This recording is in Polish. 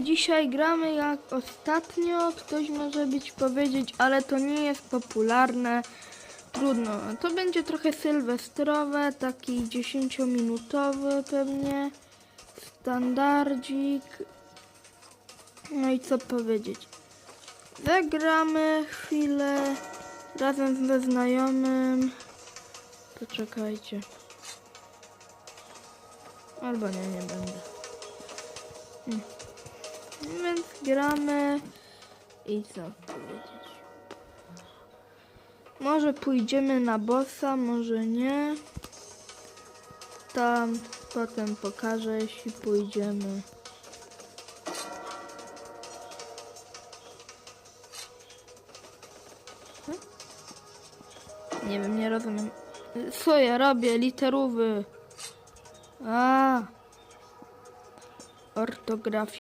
Dzisiaj gramy jak ostatnio, ktoś może być powiedzieć, ale to nie jest popularne. Trudno. To będzie trochę sylwestrowe, taki 10-minutowy pewnie. Standardzik. No i co powiedzieć. Zagramy chwilę razem ze znajomym. Poczekajcie. Albo nie, nie będę. Mm. Więc gramy i co powiedzieć. Może pójdziemy na bossa, może nie. Tam potem pokażę, jeśli pójdziemy. Hmm? Nie wiem, nie rozumiem. Co ja robię? Literówy. A. Ortografia.